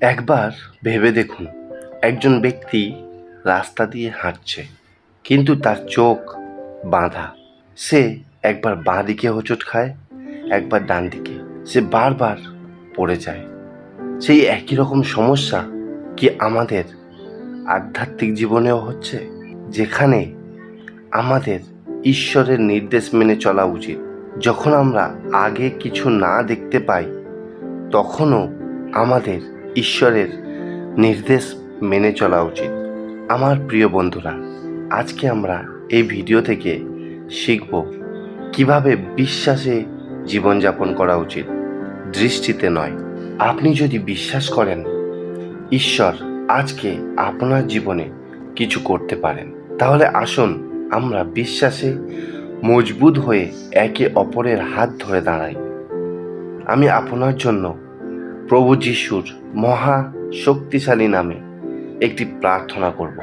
একবার ভেবে দেখুন, একজন ব্যক্তি রাস্তা দিয়ে হাঁটছে, কিন্তু তার চোখ বাঁধা। সে একবার বাঁ দিকে হোঁচট খায়, একবার ডান দিকে। সে বারবার পড়ে যায়। সেই একই রকম সমস্যা কি আমাদের আধ্যাত্মিক জীবনেও হচ্ছে? যেখানে আমাদের ঈশ্বরের নির্দেশ মেনে চলা উচিত। যখন আমরা আগে কিছু না দেখতে পাই, তখনও আমাদের ঈশ্বরের নির্দেশ মেনে চলা উচিত। আমার প্রিয় বন্ধুরা, আজকে আমরা এই ভিডিও থেকে শিখব কীভাবে বিশ্বাসে জীবনযাপন করা উচিত। দৃষ্টিতে নয়, আপনি যদি বিশ্বাস করেন, ঈশ্বর আজকে আপনার জীবনে কিছু করতে পারেন। তাহলে আসুন আমরা বিশ্বাসে মজবুত হয়ে একে অপরের হাত ধরে দাঁড়াই। আমি আপনার জন্য প্রভু যিশুর মহা শক্তিশালী নামে একটি প্রার্থনা করব।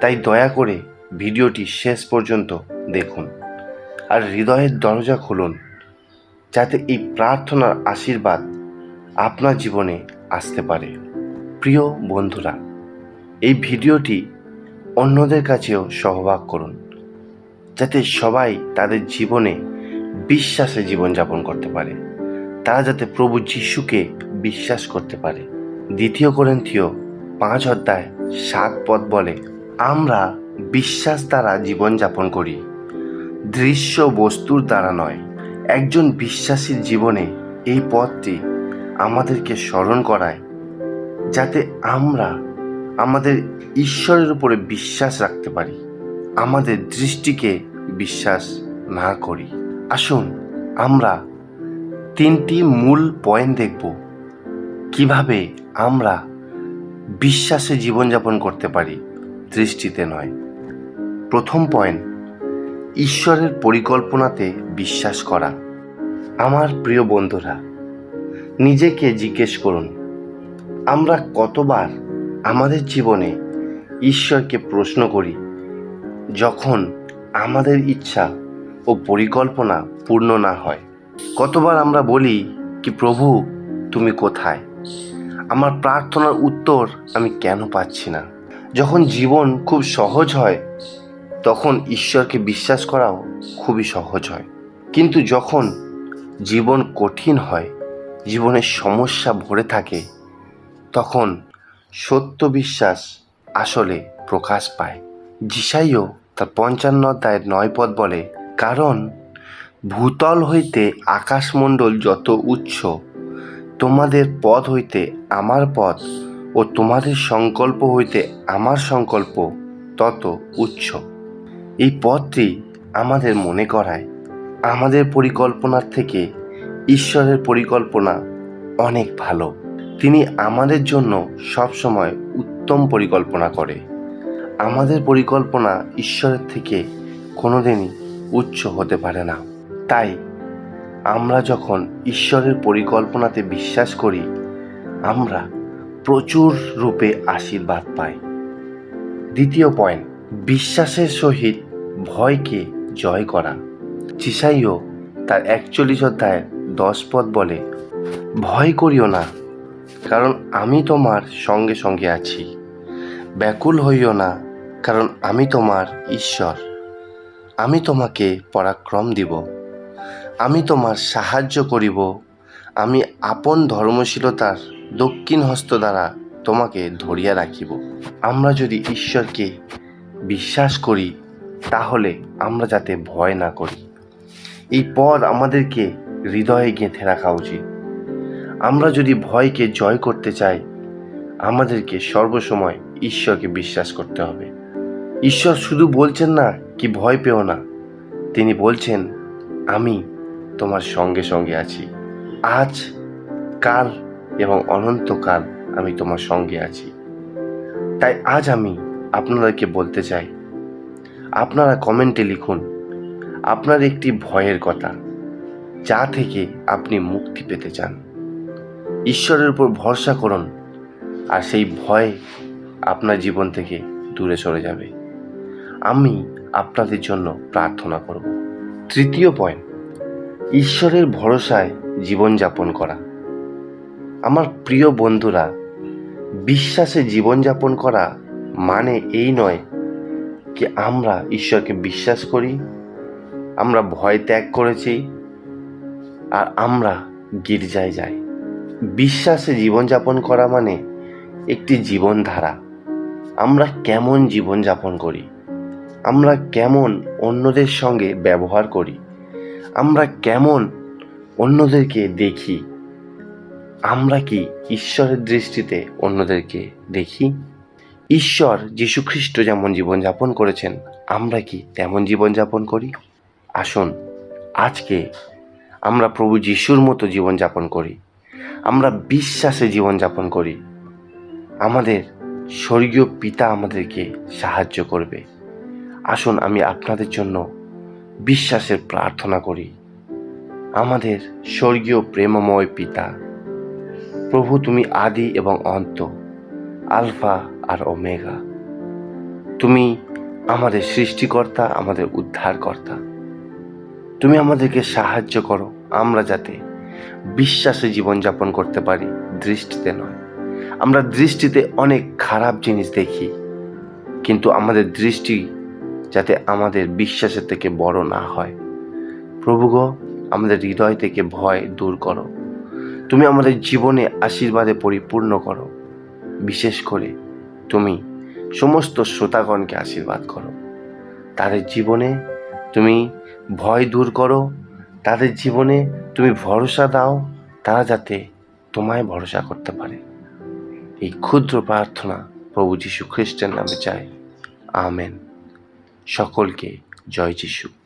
তাই দয়া করে ভিডিওটি শেষ পর্যন্ত দেখুন আর হৃদয়ের দরজা খুলুন যাতে এই প্রার্থনার আশীর্বাদ আপনার জীবনে আসতে পারে। প্রিয় বন্ধুরা, এই ভিডিওটি অন্যদের কাছেও সহভাগ করুন যাতে সবাই তাদের জীবনে বিশ্বাসে জীবনযাপন করতে পারে। তারা যাতে প্রভু যিশুকে বিশ্বাস করতে পারে। দ্বিতীয় করেন্থীয় পাঁচ অধ্যায় সাত পদ বলে, আমরা বিশ্বাস দ্বারা জীবনযাপন করি। দৃশ্য বস্তুর দ্বারা নয়। একজন বিশ্বাসীর জীবনে এই পথটি আমাদেরকে স্মরণ করায়, যাতে আমরা আমাদের ঈশ্বরের উপরে বিশ্বাস রাখতে পারি, আমাদের দৃষ্টিকে বিশ্বাস না করি। আসুন, আমরা তিনটি মূল পয়েন্ট দেখব। কীভাবে আমরা বিশ্বাসে জীবনযাপন করতে পারি দৃষ্টিতে নয়। প্রথম পয়েন্ট ঈশ্বরের পরিকল্পনাতে বিশ্বাস করা। আমার প্রিয় বন্ধুরা, নিজেকে জিজ্ঞেস করুন, আমরা কতবার আমাদের জীবনে ঈশ্বরকে প্রশ্ন করি, যখন আমাদের ইচ্ছা ও পরিকল্পনা পূর্ণ না হয়? কতবার আমরা বলি কি, প্রভু, তুমি কোথায়? আমার প্রার্থনার উত্তর আমি কেন পাচ্ছি না? যখন জীবন খুব সহজ হয়, তখন ঈশ্বরকে বিশ্বাস করাও খুবই সহজ হয়। কিন্তু যখন জীবন কঠিন হয়, জীবনের সমস্যা ভরে থাকে, তখন সত্য বিশ্বাস আসলে প্রকাশ পায়। যিশাইও তার পঞ্চান্ন অধ্যায়ের নয় পদ বলে, কারণ ভূতল হইতে আকাশমণ্ডল যত উচ্চ, তোমাদের পথ হইতে আমার পথ ও তোমাদের সংকল্প হইতে আমার সংকল্প তত উচ্চ। এই পথটি আমাদের মনে করায়। আমাদের পরিকল্পনার থেকে ঈশ্বরের পরিকল্পনা অনেক ভালো। তিনি আমাদের জন্য সবসময় উত্তম পরিকল্পনা করে। আমাদের পরিকল্পনা ঈশ্বরের থেকে কোনোদিনই উচ্চ হতে পারে না। তাই আমরা যখন ঈশ্বরের পরিকল্পনাতে বিশ্বাস করি, আমরা প্রচুর রূপে আশীর্বাদ পাই। দ্বিতীয় পয়েন্ট, বিশ্বাসের সহিত ভয়কে জয় করা। চিসাইও তার একচল্লিশ অধ্যায়ের দশ পদ বলে, ভয় করিও না, কারণ আমি তোমার সঙ্গে সঙ্গে আছি। ব্যাকুল হইও না, কারণ আমি তোমার ঈশ্বর। আমি তোমাকে পরাক্রম দিব। আমি তোমার সাহায্য করিব। আমি আপন ধর্মশীলতার দক্ষিণ হস্ত দ্বারা তোমাকে ধরিয়া রাখিব। আমরা যদি ঈশ্বরকে বিশ্বাস করি, তাহলে আমরা যাতে ভয় না করি। এই পদ আমাদেরকে হৃদয়ে গেঁথে রাখা উচিত। আমরা যদি ভয়কে জয় করতে চাই, আমাদেরকে সর্বসময় ঈশ্বরকে বিশ্বাস করতে হবে। ঈশ্বর শুধু বলছেন না কি ভয় পেও না। তিনি বলছেন, আমি তোমার সঙ্গে সঙ্গে আছি। আজ, কাল এবং অনন্তকাল আমি তোমার সঙ্গে আছি। তাই আজ আমি আপনাদেরকে বলতে চাই, আপনারা কমেন্টে লিখুন আপনার একটি ভয়ের কথা, যা থেকে আপনি মুক্তি পেতে চান। ঈশ্বরের উপর ভরসা করুন আর সেই ভয় আপনার জীবন থেকে দূরে সরে যাবে। আমি আপনাদের জন্য প্রার্থনা করব। তৃতীয় পয়েন্ট ঈশ্বরের ভরসায় জীবনযাপন করা। আমার প্রিয় বন্ধুরা, বিশ্বাসে জীবনযাপন করা মানে এই নয় কি আমরা ঈশ্বরকে বিশ্বাস করি, আমরা ভয় ত্যাগ করেছি, আর আমরা গির্জায় যাই। বিশ্বাসে জীবনযাপন করা মানে একটি জীবনধারা। আমরা কেমন জীবনযাপন করি? আমরা কেমন অন্যদের সঙ্গে ব্যবহার করি? আমরা কেমন অন্যদেরকে দেখি? আমরা কি ঈশ্বরের দৃষ্টিতে অন্যদেরকে দেখি? ঈশ্বর যীশুখ্রিস্ট যেমন জীবনযাপন করেছেন, আমরা কি তেমন জীবনযাপন করি? আসুন, আজকে আমরা প্রভু যিশুর মতো জীবনযাপন করি। আমরা বিশ্বাসে জীবনযাপন করি। আমাদের স্বর্গীয় পিতা আমাদেরকে সাহায্য করবে। আসুন, আমি আপনাদের জন্য বিশ্বাসের প্রার্থনা করি। আমাদের স্বর্গীয় প্রেমময় পিতা, প্রভু তুমি আদি এবং অন্ত, আলফা আর ওমেগা। তুমি আমাদের সৃষ্টিকর্তা, আমাদের উদ্ধারকর্তা। তুমি আমাদেরকে সাহায্য করো, আমরা যাতে বিশ্বাসে জীবনযাপন করতে পারি, দৃষ্টিতে নয়। আমরা দৃষ্টিতে অনেক খারাপ জিনিস দেখি, কিন্তু আমাদের দৃষ্টি যাতে আমাদের বিশ্বাসের থেকে বড় না হয়। প্রভুগ আমাদের হৃদয় থেকে ভয় দূর করো। তুমি আমাদের জীবনে আশীর্বাদে পরিপূর্ণ করো। বিশেষ করে তুমি সমস্ত শ্রোতাগণকে আশীর্বাদ করো। তাদের জীবনে তুমি ভয় দূর করো। তাদের জীবনে তুমি ভরসা দাও। তারা যাতে তোমায় ভরসা করতে পারে। এই ক্ষুদ্র প্রার্থনা প্রভু যীশু খ্রিস্টের নামে চাই। আমেন। সকলকে জয় যিশু।